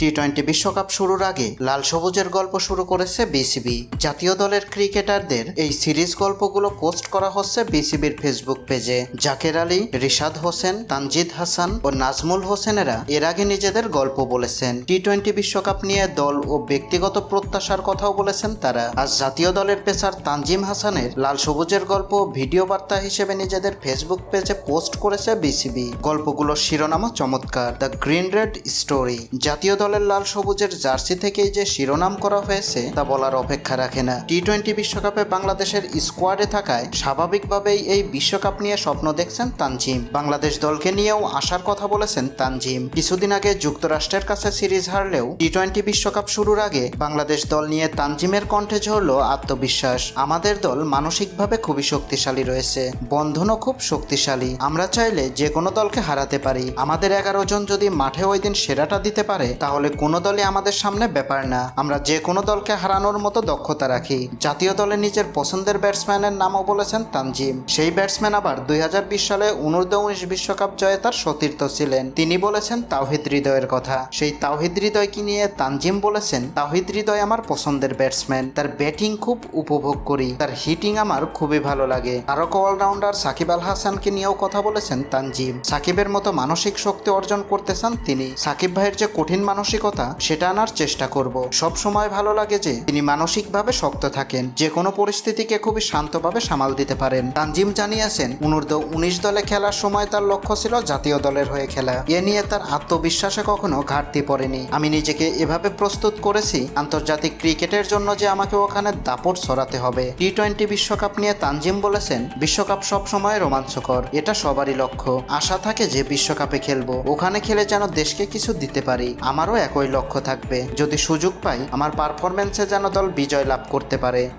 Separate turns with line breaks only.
T twenty বিশ্বকাপ শুরুর আগে লাল সবুজের গল্প শুরু করেছে বিসিবি জাতীয় দলের ক্রিকেটারদের এই সিরিজ গল্পগুলো পোস্ট করা হচ্ছে বিসিবির ফেসবুক পেজে। জাকের আলী, রিশাদ হোসেন, তানজিদ হাসান ও নাজমুল হোসেনেরা এর আগে নিজেদের গল্প বলেছেন। টি টোয়েন্টি বিশ্বকাপ নিয়ে দল ও ব্যক্তিগত প্রত্যাশার কথাও বলেছেন তারা। আজ জাতীয় দলের পেসার তানজিম হাসানের লাল সবুজের গল্প ভিডিও বার্তা হিসেবে নিজেদের ফেসবুক পেজে পোস্ট করেছে বিসিবি গল্পগুলোর শিরোনামও চমৎকার। The green red story. জাতীয় দলের লাল সবুজের জার্সি থেকেই যে শিরোনাম করা হয়েছে, তা বলার অপেক্ষা রাখে না। টি টোয়েন্টি বিশ্বকাপে বাংলাদেশের স্কোয়াডে থাকায় স্বাভাবিকভাবেই এই বিশ্বকাপ নিয়ে স্বপ্ন দেখছেন তানজিম। বাংলাদেশ দলকে নিয়েও আসার কথা বলেছেন তানজিম। কিছুদিন আগে যুক্তরাষ্ট্রের কাছে সিরিজ হারলেও টি টোয়েন্টি বিশ্বকাপ শুরুর আগে বাংলাদেশ দল নিয়ে তানজিমের কণ্ঠে ঝরল আত্মবিশ্বাস। আমাদের দল মানসিকভাবে খুবই শক্তিশালী রয়েছে। বন্ধনও খুব শক্তিশালী। আমরা চাইলে যে কোনো দলকে হারাতে পারি। আমাদের এগারো জন যদি মাঠে ওই দিন সেরাটা দিতে পারে, তাহলে কোনো দলই আমাদের সামনে ব্যাপার না। আমরা যে কোনো দলকে হারানোর মতো দক্ষতা রাখি। জাতীয় দলে নিজের পছন্দের ব্যাটসম্যানের নামও বলেছেন তানজিম। সেই ব্যাটসম্যান আবার দুই হাজার বিশ সালে অনূর্ধ্ব উনিশ বিশ্বকাপ জয়ে তার সতীর্থ ছিলেন। তিনি বলেছেন, তাওহিদ হৃদয়ের কথা। সেই তাওহিদ হৃদয়কে নিয়ে তানজিম বলেছেন, তাওহিদ হৃদয় আমার পছন্দের ব্যাটসম্যান। তার ব্যাটিং খুব উপভোগ করি। তার হিটিং আমার খুবই ভালো লাগে। আরও অলরাউন্ডার সাকিব আল হাসানকে নিয়েও কথা বলেছেন তানজিম। সাকিবের মতো মানসিক শক্তি অর্জন করতে চান তিনি। সাকিব ভাইয়ের যে কঠিন মানসিকতা সেটা আনার চেষ্টা করব। সব সময় ভালো লাগে যে তিনি মানসিকভাবে শক্ত থাকেন, যে কোনো পরিস্থিতিকে খুবই শান্তভাবে সামাল দিতে পারেন। তানজিম জানিয়েছেন, অনূর্ধ্ব উনিশ দলে খেলার সময় তার লক্ষ্য ছিল জাতীয় দলের হয়ে খেলা। এ নিয়ে তার আত্মবিশ্বাসে কখনো ঘাটতি পড়েনি। আমি নিজেকে এভাবে প্রস্তুত করেছি, আন্তর্জাতিক ক্রিকেটের জন্য যে আমাকে ওখানে দাপট ছড়াতে হবে। টি টোয়েন্টি বিশ্বকাপ নিয়ে তানজিম বলেছেন, বিশ্বকাপ সব সময় রোমাঞ্চকর, এটা সবারই লক্ষ্য। আশা থাকে যে বিশ্বকাপে খেলব, ওখানে খেলে যেন দেশকে কিছু দিতে পারি। আমারও একই লক্ষ্য থাকবে। যদি সুযোগ পাই আমার পারফরমেন্সে যেন দল বিজয় লাভ করতে পারে।